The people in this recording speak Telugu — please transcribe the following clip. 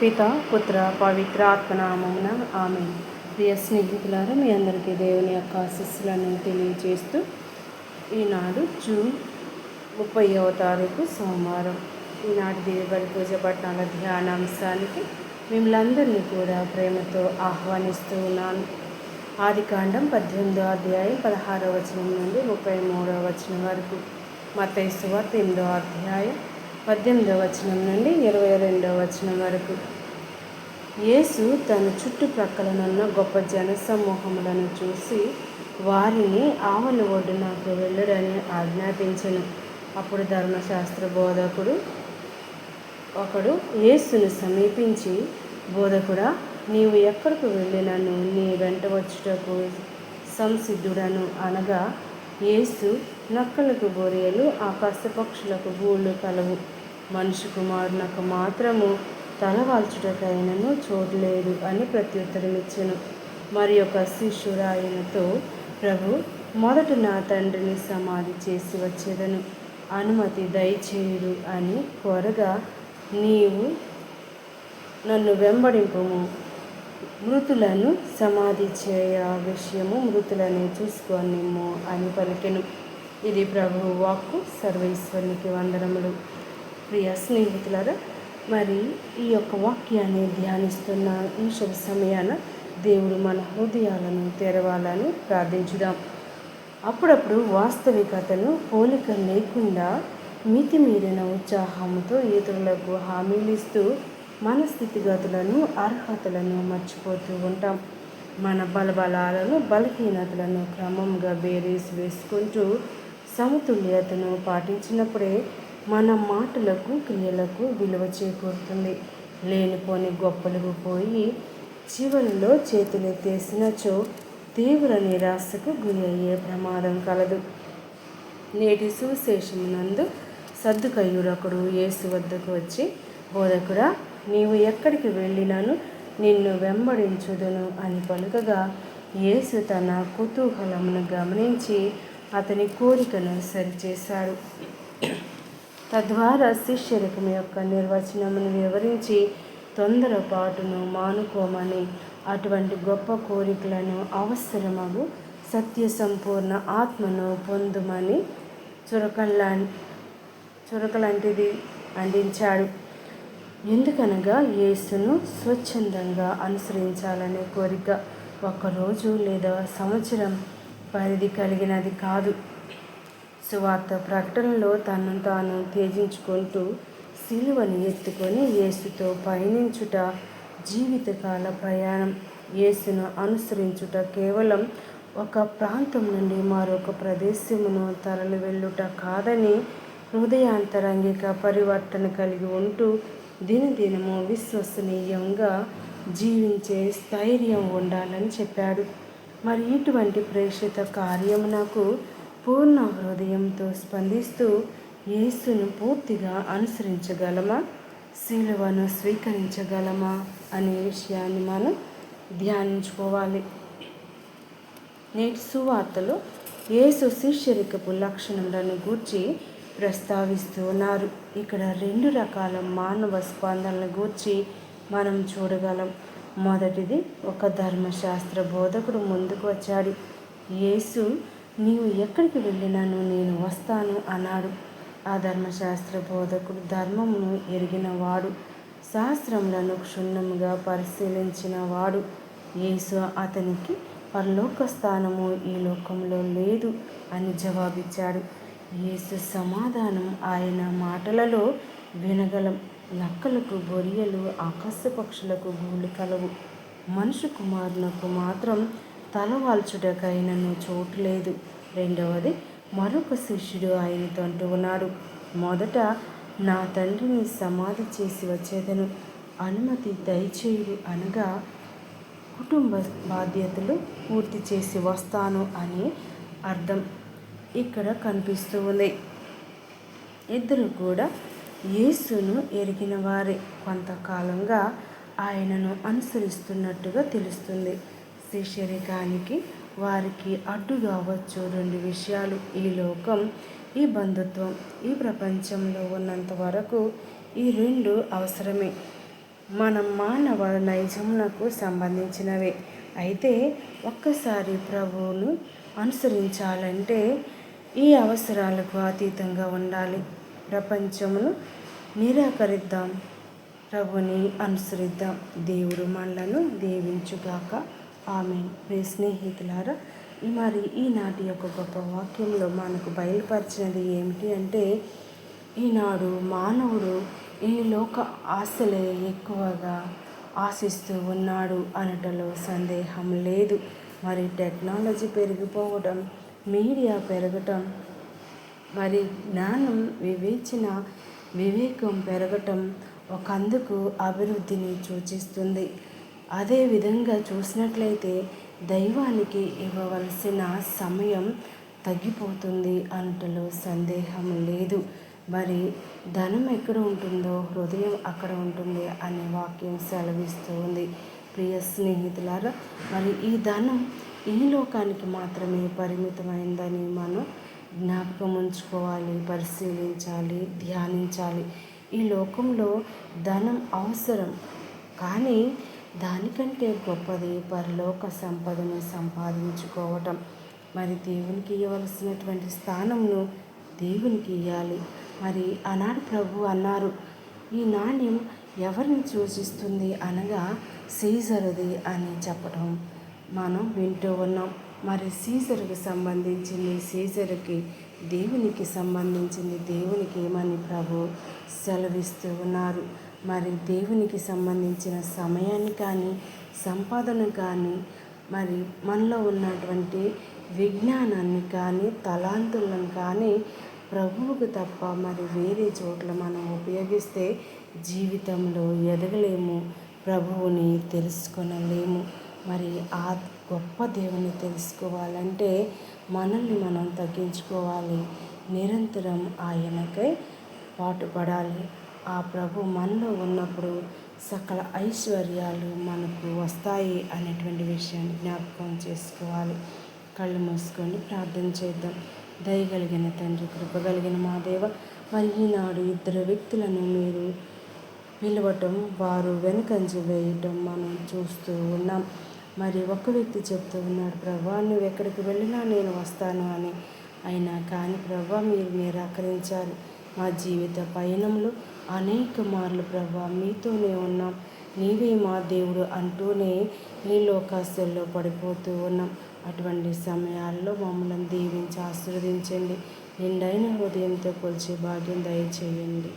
పిత పుత్ర పవిత్ర ఆత్మనామమున ఆమె ప్రియ స్నేహితులారా మీ అందరికీ దేవుని యొక్క ఆశస్సులను తెలియజేస్తూ ఈనాడు జూన్ ముప్పైవ తారీఖు సోమవారం. ఈనాటి దేవుడి పూజ పట్టణాల ధ్యానాంశానికి మిమ్మల్ని అందరినీ కూడా ప్రేమతో ఆహ్వానిస్తూ ఉన్నాను. ఆదికాండం పద్దెనిమిదో అధ్యాయం పదహారో వచనం నుండి ముప్పై మూడవ వచనం వరకు. మత్తయి సువార్త ఎనిమిదో అధ్యాయం పద్దెనిమిదవ వచనం నుండి ఇరవై రెండవ వచనం వరకు. యేసు తన చుట్టుప్రక్కలనున్న గొప్ప జనసమూహములను చూసి వారిని ఆవల ఒడ్డునకు వెళ్ళడని ఆజ్ఞాపించను. అప్పుడు ధర్మశాస్త్ర బోధకుడు ఒకడు యేసును సమీపించి బోధకుడా నీవు ఎక్కడికి వెళ్ళినను? నీ వెంట వచ్చుటకు సంసిద్ధుడను అనగా యేసు నక్కలకు బొరియలు ఆకాశ పక్షులకు గూళ్ళు కలవు. మనిషి కుమారునకు మాత్రము తల వాల్చుటకైనను చూడలేదు అని ప్రత్యుత్తరమిచ్చెను. మరి ఒక శిష్యుడు ఆయనతో ప్రభు మొదట నా తండ్రిని సమాధి చేసి వచ్చేదను. అనుమతి దయచేయుడు అని కోరగా నీవు నన్ను వెంబడింపుము. మృతులను సమాధి చేయ విషయము మృతులని చూసుకోనిమ్ము అని పలికెను. ఇది ప్రభు వాక్కు. సర్వేశ్వరునికి వందనములు. ప్రియ స్నేహితులారా మరి ఈ యొక్క వాక్యాన్ని ధ్యానిస్తున్న ఈ శుభ సమయాన దేవుడు మన హృదయాలను తెరవాలని ప్రార్థించుదాం. అప్పుడప్పుడు వాస్తవికతను పోలిక లేకుండా మితిమీరిన ఉత్సాహంతో ఇతరులకు హామీలు ఇస్తూ మన స్థితిగతులను అర్హతలను మర్చిపోతూ ఉంటాం. మన బలబలాలను బలహీనతలను క్రమంగా బేరీస్ వేసుకుంటూ సమతుల్యతను పాటించినప్పుడే మన మాటలకు క్రియలకు విలువ చేకూరుతుంది. లేనిపోని గొప్పలకు పోయి చివరిలో చేతులెత్తేసినచో తీవ్ర నిరాశకు గురి అయ్యే ప్రమాదం కలదు. నేటి సువిశేషమునందు సర్దుకయ్యుడొకడు యేసు వద్దకు వచ్చి బోధకుడా నీవు ఎక్కడికి వెళ్ళినాను? నిన్ను వెంబడించుదును అని పలుకగా యేసు తన కుతూహలమును గమనించి అతని కోరికను సరిచేశాడు. తద్వారా శిష్యరకం యొక్క నిర్వచనమును వివరించి తొందరపాటును మానుకోమని అటువంటి గొప్ప కోరికలను అవసరమగు సత్య సంపూర్ణ ఆత్మను పొందుమని చురకల్లా చురకలాంటిది అందించాడు. ఎందుకనగా యేసును స్వచ్ఛందంగా అనుసరించాలనే కోరిక ఒకరోజు లేదా సంవత్సరం పరిధి కలిగినది కాదు. సువార్త ప్రకటనలో తనను తాను త్యజించుకుంటూ శిలువని ఎత్తుకొని యేసుతో పయనించుట జీవితకాల ప్రయాణం. యేసును అనుసరించుట కేవలం ఒక ప్రాంతం నుండి మరొక ప్రదేశమును తరలి వెళ్ళుట కాదని హృదయాంతరంగిక పరివర్తన కలిగి ఉంటూ దినదినము విశ్వసనీయంగా జీవించే స్థైర్యం ఉండాలని చెప్పాడు. మరి ఇటువంటి ప్రేషిత కార్యమునకు పూర్ణ హృదయంతో స్పందిస్తూ యేసును పూర్తిగా అనుసరించగలమా? శిలువను స్వీకరించగలమా? అనే విషయాన్ని మనం ధ్యానించుకోవాలి. నేటి సువార్తలో యేసు శిష్యరికపు లక్షణములను గూర్చి ప్రస్తావిస్తూ ఉన్నారు. ఇక్కడ రెండు రకాల మానవ స్పందనల గూర్చి మనం చూడగలం. మొదటిది ఒక ధర్మశాస్త్ర బోధకుడు ముందుకు వచ్చాడు. యేసు నీవు ఎక్కడికి వెళ్ళినాను నేను వస్తాను అన్నాడు. ఆ ధర్మశాస్త్ర బోధకుడు ధర్మమును ఎరిగినవాడు శాస్త్రములను క్షుణ్ణముగా పరిశీలించిన వాడు యేసు అతనికి పరలోక స్థానము ఈ లోకంలో లేదు అని జవాబిచ్చాడు. యేసు సమాధానం ఆయన మాటలలో వినగలం నక్కలకు బొరియలు ఆకాశ పక్షులకు గూళ్ళు కలవు. మనుషు కుమారునకు మాత్రం తలవాల్చుటకైనను చోటు లేదు రెండవది మరొక శిష్యుడు ఆయనతో అంటున్నాడు మొదట నా తండ్రిని సమాధి చేసి వచ్చేదను. అనుమతి దయచేయుడు అనగా కుటుంబ బాధ్యతలు పూర్తి చేసి వస్తాను అని అర్థం ఇక్కడ కనిపిస్తూ ఉంది. ఇద్దరు కూడా యేసును ఎరిగిన వారే. కొంతకాలంగా ఆయనను అనుసరిస్తున్నట్టుగా తెలుస్తుంది. శిష్యరికానికి వారికి అడ్డుగా వచ్చు రెండు విషయాలు ఈ లోకం ఈ బంధుత్వం ఈ ప్రపంచంలో ఉన్నంత వరకు ఈ రెండు అవసరమే. మన మానవ నైజమునకు సంబంధించినవే. అయితే ఒక్కసారి ప్రభువును అనుసరించాలంటే ఈ అవసరాలకు అతీతంగా ఉండాలి. ప్రపంచమును నిరాకరిద్దాం. ప్రభుని అనుసరిద్దాం. దేవుడు మనలను దీవించుగాక. ఆమె ప్రే స్నేహితులారా మరి ఈనాటి యొక్క గొప్ప వాక్యంలో మనకు బయలుపరిచినది ఏమిటి అంటే ఈనాడు మానవుడు ఈ లోక ఆశలే ఎక్కువగా ఆశిస్తూ ఉన్నాడు అనటలో సందేహం లేదు. మరి టెక్నాలజీ పెరిగిపోవటం మీడియా పెరగటం మరి జ్ఞానం వివేచన వివేకం పెరగటం ఒకందుకు అభివృద్ధిని సూచిస్తుంది. అదే విధంగా చూసినట్లయితే దైవానికి ఇవ్వవలసిన సమయం తగ్గిపోతుంది అంటలో సందేహం లేదు. మరి ధనం ఎక్కడ ఉంటుందో హృదయం అక్కడ ఉంటుంది అనే వాక్యం సెలవిస్తుంది. ప్రియ స్నేహితులారా మరి ఈ ధనం ఈ లోకానికి మాత్రమే పరిమితమైందని మనం జ్ఞాపకం ఉంచుకోవాలి పరిశీలించాలి ధ్యానించాలి. ఈ లోకంలో ధనం అవసరం. కానీ దానికంటే గొప్పది పరలోక సంపదను సంపాదించుకోవటం. మరి దేవునికి ఇవ్వవలసినటువంటి స్థానంను దేవునికి ఇవ్వాలి మరి ఆనాడు ప్రభు అన్నారు ఈ నాణ్యం ఎవరిని సూచిస్తుంది అనగా సీజరుది అని చెప్పడం మనం వింటూ ఉన్నాం మరి సీజర్కి సంబంధించింది సీజర్కి దేవునికి సంబంధించింది దేవునికి ఏమని ప్రభు సెలవిస్తూ ఉన్నారు. మరి దేవునికి సంబంధించిన సమయాన్ని కానీ సంపాదన కానీ మరి మనలో ఉన్నటువంటి విజ్ఞానాన్ని కానీ తలాంతులను కానీ ప్రభువుకు తప్ప మరి వేరే చోట్ల మనం ఉపయోగిస్తే జీవితంలో ఎదగలేము. ప్రభువుని తెలుసుకొనలేము. మరి ఆ గొప్ప దేవుని తెలుసుకోవాలంటే మనల్ని మనం తగ్గించుకోవాలి. నిరంతరం ఆయనకై పాటుపడాలి. ఆ ప్రభు మనలో ఉన్నప్పుడు సకల ఐశ్వర్యాలు మనకు వస్తాయి అనేటువంటి విషయాన్ని జ్ఞాపకం చేసుకోవాలి. కళ్ళు మూసుకొని ప్రార్థన చేద్దాం. దయగలిగిన తండ్రి కృపగలిగిన మా దేవ మరి ఈనాడు ఇద్దరు వ్యక్తులను మీరు పిలవటం వారు వెనుకంజ వేయటం మనం చూస్తూ ఉన్నాం. మరి ఒక వ్యక్తి చెప్తూ ఉన్నాడు ప్రభా నువ్వు ఎక్కడికి వెళ్ళినా నేను వస్తాను అని. అయినా కానీ ప్రభా మీరు నిరాకరించారు. మా జీవిత పయనంలో అనేక మార్లు ప్రభా మీతోనే ఉన్నాం. నీవే మా దేవుడు అంటూనే నీ లోకాస్తుల్లో పడిపోతూ ఉన్నాం. అటువంటి సమయాల్లో మమ్మల్ని దీవించి ఆశీర్వదించండి. నిండైన హృదయంతో కొలిచే భాగ్యం దయచేయండి.